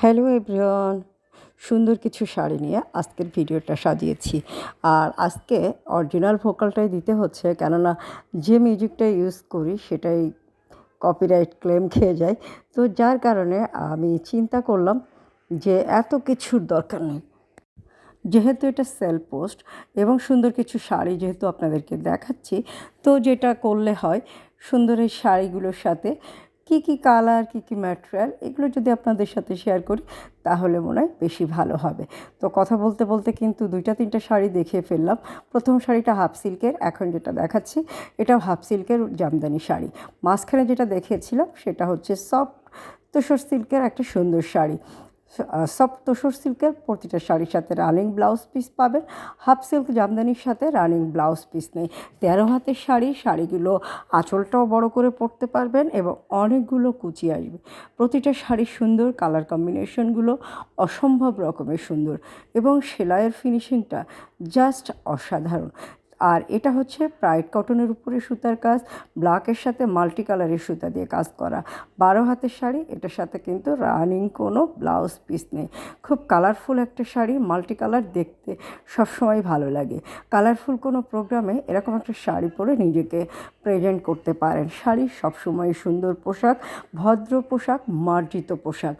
Hello everyone, সুন্দর কিছু শাড়ি নিয়ে আজকের ভিডিওটা সাজিয়েছি। আর আজকে অরিজিনাল ভোকালটাই দিতে হচ্ছে, কেননা যে মিউজিকটা ইউজ করি সেটাই কপিরাইট ক্লেম খেয়ে যায়। তো যার কারণে আমি চিন্তা করলাম যে এত কিছুর দরকার নেই। যেহেতু এটা সেল পোস্ট এবং সুন্দর কিছু শাড়ি যেহেতু আপনাদেরকে দেখাচ্ছি, তো যেটা করলে হয় সুন্দর এই শাড়িগুলোর সাথে কি কি কালার কি কি ম্যাটেরিয়াল এগুলো যদি আপনাদের সাথে শেয়ার করি, তাহলে মনে হয় বেশি ভালো হবে। তো কথা বলতে বলতে কিন্তু দুইটা, তিনটা শাড়ি দেখিয়ে ফেললাম। প্রথম শাড়িটা হাফ সিল্কের এখন যেটা দেখাচ্ছি, এটাও হাফ সিল্কের জামদানি শাড়ি। মাঝখানে যেটা দেখিয়েছিলাম, সেটা হচ্ছে সফট তোষর সিল্কের একটা সুন্দর শাড়ি। সব তোষর সিল্কের প্রতিটা শাড়ির সাথে রানিং ব্লাউজ পিস পাবেন। হাফ সিল্ক জামদানির সাথে রানিং ব্লাউজ পিস নেই। তেরো হাতের শাড়ি, শাড়িগুলো আঁচলটাও বড় করে পরতে পারবেন এবং অনেকগুলো কুচি আসবে। প্রতিটা শাড়ির সুন্দর কালার কম্বিনেশনগুলো অসম্ভব রকমের সুন্দর এবং সেলাইয়ের ফিনিশিংটা জাস্ট অসাধারণ। আর এটা হচ্ছে প্রাইড কটনের উপরে সুতার কাজ ব্ল্যাকের সাথে মাল্টি কালারের সুতা দিয়ে কাজ করা। বারো হাতের শাড়ি, এটার সাথে কিন্তু রানিং কোনো ব্লাউজ পিস নেই। খুব কালারফুল একটা শাড়ি মাল্টি কালার দেখতে সবসময় ভালো লাগে। কালারফুল কোনো প্রোগ্রামে এরকম একটা শাড়ি পরে নিজেকে প্রেজেন্ট করতে পারেন। শাড়ি সবসময় সুন্দর পোশাক, ভদ্র পোশাক, মার্জিত পোশাক।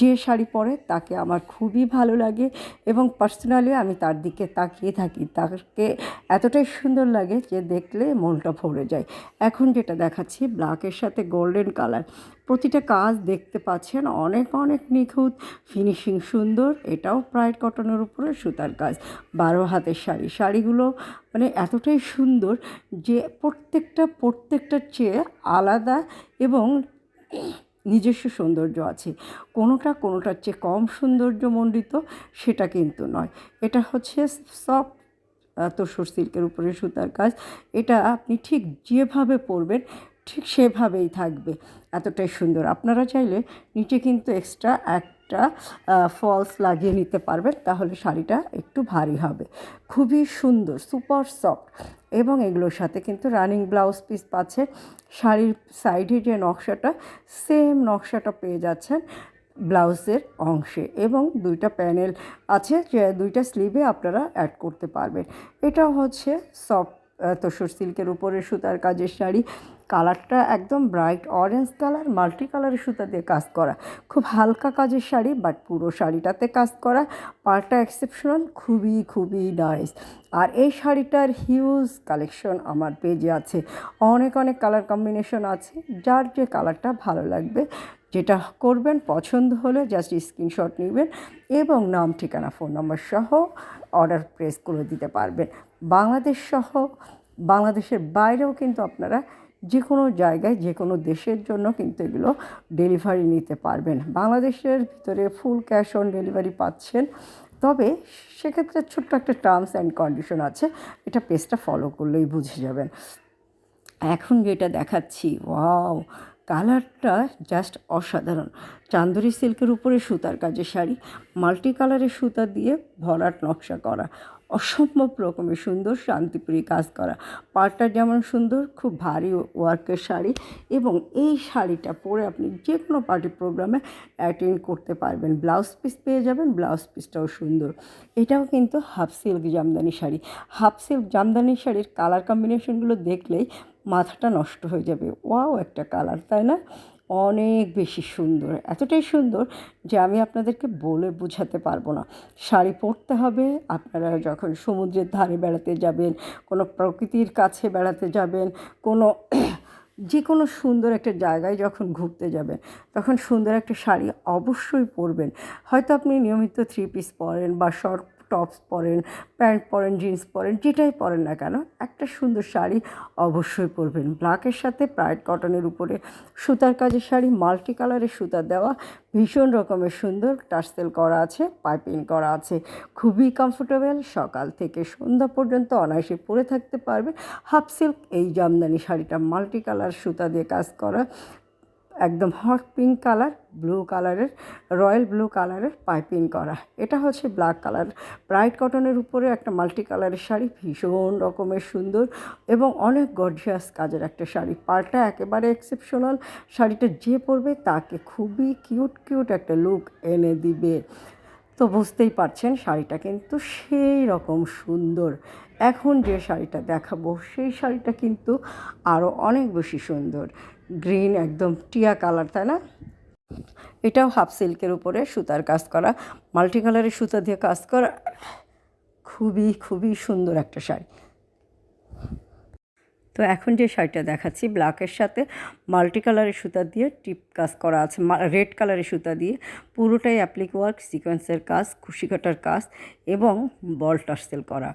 যে শাড়ি পরে তাকে আমার খুবই ভালো লাগে এবং পার্সোনালি আমি তার দিকে তাকিয়ে থাকি। তাকে এতটাই সুন্দর লাগে যে দেখলে মনটা ভরে যায়। এখন যেটা দেখাচ্ছি ব্ল্যাকের সাথে গোল্ডেন কালার প্রতিটা কাজ দেখতে পাচ্ছেন, অনেক অনেক নিখুঁত। ফিনিশিং সুন্দর, এটাও প্রাইড কটনের উপরে সুতার কাজ। বারো হাতের শাড়ি, শাড়িগুলো মানে এতটাই সুন্দর যে প্রত্যেকটা প্রত্যেকটার চেয়ে আলাদা এবং নিজস্ব সৌন্দর্য আছে। কোনোটা কোনোটার চেয়ে কম সৌন্দর্যমণ্ডিত, সেটা কিন্তু নয়। এটা হচ্ছে সফট তোষর সিল্কের উপরে সুতার কাজ, এটা আপনি ঠিক যেভাবে পরবেন, ঠিক সেভাবেই থাকবে, এতটাই সুন্দর। আপনারা চাইলে নিচে কিন্তু এক্সট্রা একটা ফলস লাগিয়ে নিতে পারবেন, তাহলে শাড়িটা একটু ভারী হবে। খুবই সুন্দর সুপার সফট এবং এগুলোর সাথে কিন্তু রানিং ব্লাউজ পিস পাচ্ছে। শাড়ির সাইডে যে নকশাটা সেম নকশাটা পেয়ে যাচ্ছেন। ব্লাউজের অংশে এবং দুইটা প্যানেল আছে, যে দুইটা স্লিভে আপনারা অ্যাড করতে পারবেন। এটা হচ্ছে সফট তোষর সিল্কের উপরে সুতার কাজের শাড়ি। কালারটা একদম ব্রাইট অরেঞ্জ কালার মাল্টি কালারের সুতা দিয়ে কাজ করা। খুব হালকা কাজের শাড়ি বাট পুরো শাড়িটাতে কাজ করা। পার্টটা এক্সেপশনাল খুবই খুবই নাইস আর এই শাড়িটার হিউজ কালেকশন আমার পেজে আছে। অনেক অনেক কালার কম্বিনেশন আছে। যার যে কালারটা ভালো লাগবে যেটা করবেন, পছন্দ হলে জাস্ট স্ক্রিনশট নেবেন এবং নাম, ঠিকানা ফোন নম্বর সহ অর্ডার প্রেস করে দিতে পারবেন। বাংলাদেশ সহ, বাংলাদেশের বাইরেও কিন্তু আপনারা যে কোনো জায়গায় যে কোনো দেশের জন্য কিন্তু এগুলো ডেলিভারি নিতে পারবেন। বাংলাদেশের ভিতরে ফুল ক্যাশ অন ডেলিভারি পাচ্ছেন। তবে সেক্ষেত্রে ছোট্ট একটা টার্মস অ্যান্ড কন্ডিশন আছে, এটা পেজটা ফলো করলেই বুঝে যাবেন। এখন যেটা দেখাচ্ছি ওয়াও কালারটা জাস্ট অসাধারণ। চান্দরি সিল্কের উপরে সুতার কাজে শাড়ি, মাল্টি কালারের সুতা দিয়ে ভরাট নকশা করা, অসম্ভব রকমের সুন্দর শান্তিপুরি কাজ করা। পাড়টা যেমন সুন্দর, খুব ভারী ওয়ার্কের শাড়ি এবং এই শাড়িটা পরে আপনি যে কোনো পার্টি প্রোগ্রামে অ্যাটেন্ড করতে পারবেন। ব্লাউজ পিস পেয়ে যাবেন, ব্লাউজ পিসটাও সুন্দর। এটাও কিন্তু half silk jamdani sari. Half silk jamdani শাড়ির কালার কম্বিনেশনগুলো দেখলেই মাথাটা নষ্ট হয়ে যাবে। ওয়াও, একটা কালার, তাই না? অনেক বেশি সুন্দর, এতটাই সুন্দর যে আমি আপনাদেরকে বলে বোঝাতে পারব না। শাড়ি পরতে হবে, আপনারা যখন সমুদ্রের ধারে বেড়াতে যাবেন, কোনো প্রকৃতির কাছে বেড়াতে যাবেন, কোনো যে কোনো সুন্দর একটা জায়গায় যখন ঘুরতে যাবেন, তখন সুন্দর একটা শাড়ি অবশ্যই পরবেন। হয়তো আপনি নিয়মিত থ্রি পিস পরেন বা শর্ট টপস পরেন, প্যান্ট পরেন, জিন্স পরেন, যেটাই পরেন না কেন, একটা সুন্দর শাড়ি অবশ্যই পরবেন। ব্ল্যাকের সাথে প্রাইড কটনের উপরে সুতার কাজের শাড়ি, মাল্টি কালারের সুতা দেওয়া, ভীষণ রকমের সুন্দর টার্সেল করা আছে, পাইপিং করা আছে। খুবই কমফোর্টেবল সকাল থেকে সন্ধ্যা পর্যন্ত অনায়াসে পরে থাকতে পারবে। হাফ সিল্ক এই জামদানি শাড়িটা মাল্টি কালার সুতা দিয়ে কাজ করা একদম হট পিঙ্ক কালার ব্লু কালারের রয়্যাল ব্লু কালারের পাইপিং করা। এটা হচ্ছে ব্ল্যাক কালার ব্রাইট কটনের উপরে একটা মাল্টি কালারের শাড়ি, ভীষণ রকমের সুন্দর এবং অনেক গর্জিয়াস কাজের একটা শাড়ি। পার্টটা একেবারে এক্সেপশনাল শাড়িটা যে পরবে তাকে খুবই কিউট কিউট একটা লুক এনে দিবে। তো বুঝতেই পারছেন, শাড়িটা কিন্তু সেই রকম সুন্দর। এখন যে শাড়িটা দেখাবো, সেই শাড়িটা কিন্তু আরও অনেক বেশি সুন্দর। গ্রিন একদম টিয়া কালার, তাই না? এটাও হাফ সিল্কের উপরে সুতার কাজ করা মাল্টি কালারের সুতা দিয়ে কাজ করা। খুবই খুবই সুন্দর একটা শাড়ি। তো এখন যে শাড়িটা দেখাচ্ছি ব্ল্যাকের সাথে মাল্টি কালারের সুতা দিয়ে টিপ কাজ করা আছে রেড কালারের সুতা দিয়ে। পুরোটাই অ্যাপ্লিক ওয়ার্ক সিকোয়েন্সের কাজ, খুশি কাটার কাজ এবং বল টার্সেল করা।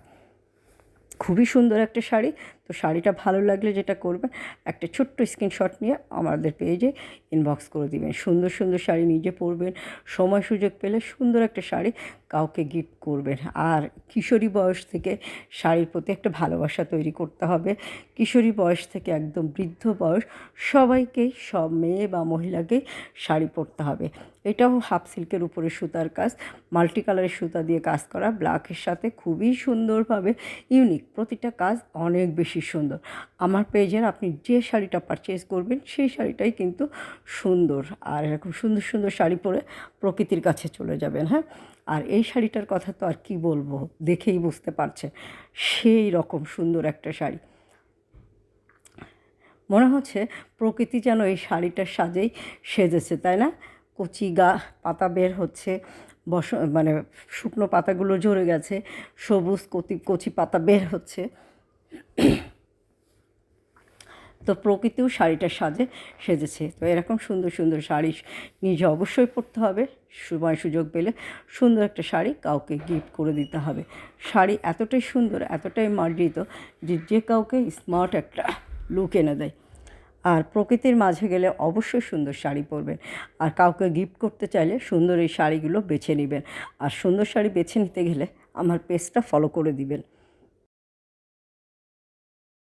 খুবই সুন্দর একটা শাড়ি। তো শাড়িটা ভালো লাগলে যেটা করবেন, একটা ছোট্ট স্ক্রিনশট নিয়ে আমাদের পেজে ইনবক্স করে দিবেন। সুন্দর সুন্দর শাড়ি নিজে পরবেন, সময় সুযোগ পেলে সুন্দর একটা শাড়ি কাউকে গিফট করবেন। আর কিশোরী বয়স থেকে শাড়ির প্রতি একটা ভালোবাসা তৈরি করতে হবে। কিশোরী বয়স থেকে একদম বৃদ্ধ বয়স সবাইকেই সব মেয়ে বা মহিলাকেই শাড়ি পরতে হবে। এটাও হাফ সিল্কের উপরে সুতার কাজ মাল্টি কালারের সুতা দিয়ে কাজ করা। ব্ল্যাকের সাথে খুবই সুন্দরভাবে ইউনিক প্রতিটা কাজ অনেক বেশি সুন্দর। আমার পেজের আপনি যে শাড়িটা পারচেস করবেন, সেই শাড়িটাই কিন্তু সুন্দর। আর এরকম সুন্দর সুন্দর শাড়ি পরে প্রকৃতির কাছে চলে যাবেন হ্যাঁ? আর এই শাড়িটার কথা তো আর কি বলব, দেখেই বুঝতে পারছে সেই রকম সুন্দর একটা শাড়ি। মনে হচ্ছে প্রকৃতি যেন এই শাড়িটার সাজেই সেজেছে, তাই না? কচি গা, পাতা বের হচ্ছে, বস মানে শুকনো পাতাগুলো ঝরে গেছে, সবুজ কচি কচি পাতা বের হচ্ছে। তো প্রকৃতিও শাড়িটা সাজে সেজেছে। তো এরকম সুন্দর সুন্দর শাড়ি নিজে অবশ্যই পরতে হবে। সময় সুযোগ পেলে সুন্দর একটা শাড়ি কাউকে গিফট করে দিতে হবে। শাড়ি এতটাই সুন্দর, এতটাই মার্জিত যে যে কাউকে স্মার্ট একটা লুক এনে দেয়। আর প্রকৃতির মাঝে গেলে অবশ্যই সুন্দর শাড়ি পরবেন। আর কাউকে গিফট করতে চাইলে সুন্দর এই শাড়িগুলো বেছে নেবেন। আর সুন্দর শাড়ি বেছে নিতে গেলে আমার পেজটা ফলো করে দিবেন।